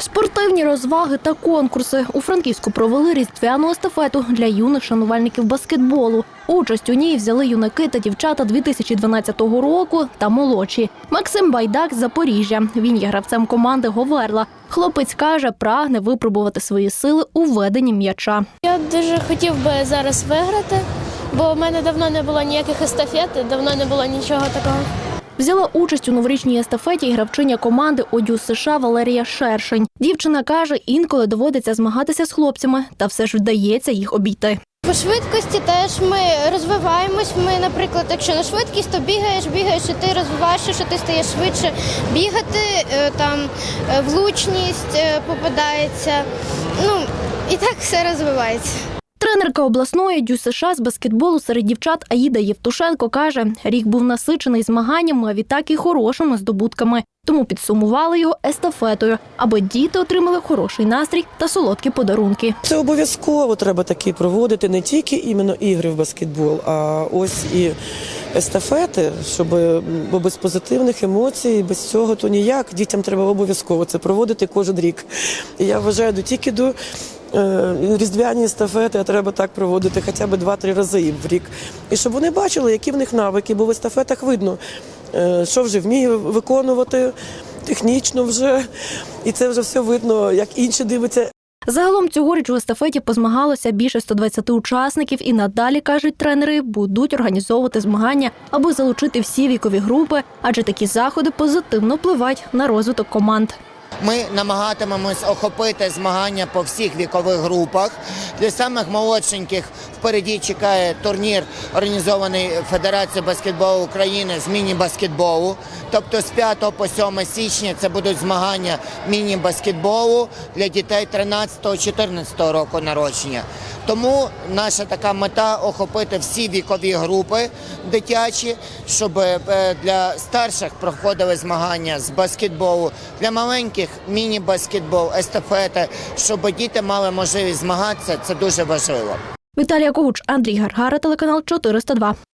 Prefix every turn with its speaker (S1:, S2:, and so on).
S1: Спортивні розваги та конкурси у Франківську провели різдвяну естафету для юних шанувальників баскетболу. Участь у ній взяли юнаки та дівчата 2012 року та молодші. Максим Байдак з Запоріжжя. Він є гравцем команди Говерла. Хлопець каже, прагне випробувати свої сили у веденні м'яча.
S2: Я дуже хотів би зараз виграти, бо в мене давно не було ніяких естафет, давно не було нічого такого.
S1: Взяла участь у новорічній естафеті і гравчиня команди Одю США Валерія Шершень. Дівчина каже, інколи доводиться змагатися з хлопцями, та все ж вдається їх обійти.
S3: По швидкості теж ми розвиваємось. Ми, наприклад, якщо на швидкість, то бігаєш, бігаєш, і ти розвиваєшся, що ти стаєш швидше бігати, е, там е, влучність е, попадається. Ну і так все розвивається.
S1: Тренерка обласної дю США з баскетболу серед дівчат Аїда Євтушенко каже, рік був насичений змаганнями, а відтак і хорошими здобутками. Тому підсумували його естафетою, аби діти отримали хороший настрій та солодкі подарунки.
S4: Це обов'язково треба такі проводити не тільки іменно ігри в баскетбол, а ось і естафети, щоб бо без позитивних емоцій, без цього то ніяк. Дітям треба обов'язково це проводити кожен рік. Я вважаю, не тільки до різдвяні естафети, а треба так проводити хоча б 2-3 рази в рік. І щоб вони бачили, які в них навики, бо в естафетах видно, е, що вже вміє виконувати. Технічно вже, і це вже все видно, як інші дивляться,
S1: Загалом цьогоріч у естафеті позмагалося більше 120 учасників, і надалі кажуть тренери, будуть організовувати змагання, аби залучити всі вікові групи, адже такі заходи позитивно впливають на розвиток команд.
S5: Ми намагатимемось охопити змагання по всіх вікових групах. Для самих молодшеньких впереді чекає турнір, організований Федерацією баскетболу України з міні-баскетболу. Тобто з 5 по 7 січня це будуть змагання міні-баскетболу для дітей 13-14 року народження. Тому наша така мета охопити всі вікові групи дитячі, щоб е, для старших проходили змагання з баскетболу, для маленьких міні-баскетбол, естафети, щоб діти мали можливість змагатися. Це дуже важливо.
S1: Віталія Когуч, Андрій Гаргара, телеканал 402.